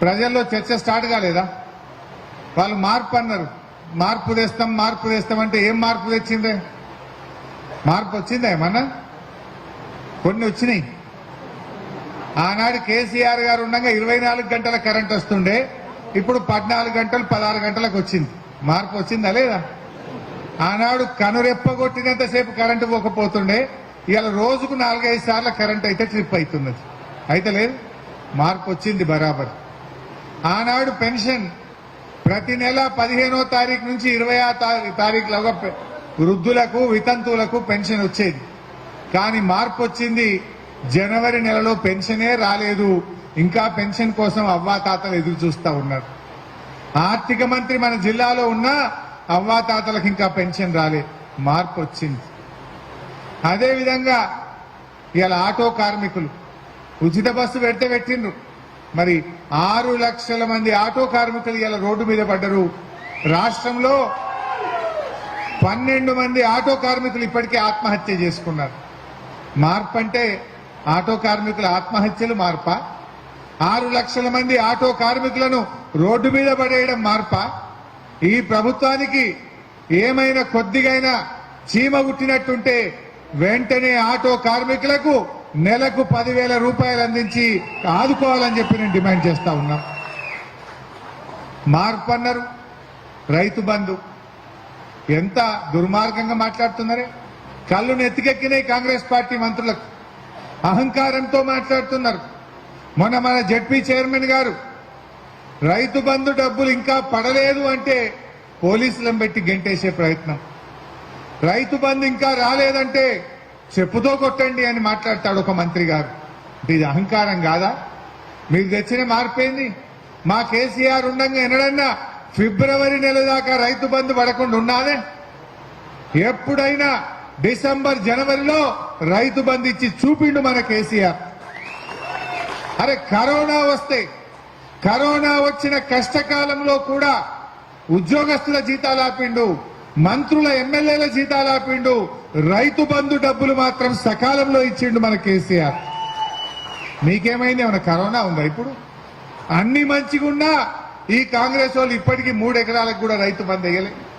ప్రజల్లో చర్చ స్టార్ట్ కాలేదా? వాళ్ళు మార్పు అన్నారు. మార్పు తెస్తాం మార్పు తెస్తాం అంటే ఏం మార్పు తెచ్చిందే? మార్పు వచ్చిందా ఏమన్నా? కొన్ని వచ్చినాయి. ఆనాడు కేసీఆర్ గారు ఉండగా ఇరవై నాలుగు గంటల కరెంట్ వస్తుండే. ఇప్పుడు పద్నాలుగు గంటలు పదహారు గంటలకు వచ్చింది. మార్పు వచ్చిందా లేదా? ఆనాడు కనురెప్పగొట్టినంతసేపు కరెంటు పోకపోతుండే. ఇవాళ రోజుకు నాలుగైదు సార్లు కరెంట్ అయితే ట్రిప్ అవుతున్నది. అయితే లేదు. మార్పు వచ్చింది బరాబర్. ఆనాడు పెన్షన్ ప్రతి నెల పదిహేనో తారీఖు నుంచి ఇరవై తారీఖులోగా వృద్ధులకు వితంతువులకు పెన్షన్ వచ్చేది. కానీ మార్పు వచ్చింది. జనవరి నెలలో పెన్షనే రాలేదు. ఇంకా పెన్షన్ కోసం అవ్వాతాతలు ఎదురు చూస్తూ ఉన్నారు. ఆర్థిక మంత్రి మన జిల్లాలో ఉన్న అవ్వాతాతలకు ఇంకా పెన్షన్ రాలే. మార్పు వచ్చింది. అదేవిధంగా ఇవాళ ఆటో కార్మికులు ఉచిత బస్సు పెడితే పెట్టిండ్రు. మరి ఆరు లక్షల మంది ఆటో కార్మికులు ఇలా రోడ్డు మీద పడ్డరు. రాష్ట్రంలో పన్నెండు మంది ఆటో కార్మికులు ఇప్పటికే ఆత్మహత్య చేసుకున్నారు. మార్పు అంటే ఆటో కార్మికుల ఆత్మహత్యలు మార్పా? ఆరు లక్షల మంది ఆటో కార్మికులను రోడ్డు మీద పడేయడం మార్పా? ఈ ప్రభుత్వానికి ఏమైనా కొద్దిగైనా చీమ గుట్టినట్టుంటే వెంటనే ఆటో కార్మికులకు నెలకు పదివేల రూపాయలు అందించి ఆదుకోవాలని చెప్పి నేను డిమాండ్ చేస్తా ఉన్నా. మార్పు అన్నారు. రైతు బంధు. ఎంత దుర్మార్గంగా మాట్లాడుతున్నారే? కళ్ళు నెత్తికెక్కినాయి కాంగ్రెస్ పార్టీ మంత్రులకు అహంకారంతో మాట్లాడుతున్నారు. మొన్న మన జడ్పీ చైర్మన్ గారు రైతు బంధు డబ్బులు ఇంకా పడలేదు అంటే పోలీసులను పెట్టి గెంటేసే ప్రయత్నం. రైతు బంధు ఇంకా రాలేదంటే చెప్పుతో కొట్టండి అని మాట్లాడతాడు ఒక మంత్రి గారు. ఇది అహంకారం కాదా? మీరు తెచ్చిన మార్పేంది? మా కేసీఆర్ ఉండగా ఎన్నడన్నా ఫిబ్రవరి నెల దాకా రైతు బంధు పడకుండా ఉన్నానే ఎప్పుడైనా డిసెంబర్ జనవరిలో రైతు బంధు ఇచ్చి చూపిండు మన కేసీఆర్. అరే కరోనా వస్తే కరోనా వచ్చిన కష్టకాలంలో కూడా ఉద్యోగస్తుల జీతాలు ఆపిండు. మంత్రుల ఎమ్మెల్యేల జీతాలు ఆపిండు. రైతు బంధు డబ్బులు మాత్రం సకాలంలో ఇచ్చిండు మన కేసీఆర్. మీకేమైంది? ఏమైనా కరోనా ఉందా ఇప్పుడు? అన్ని మంచిగున్నా ఈ కాంగ్రెస్ వాళ్ళు ఇప్పటికీ మూడు ఎకరాలకు కూడా రైతు బంధు వేయలేదు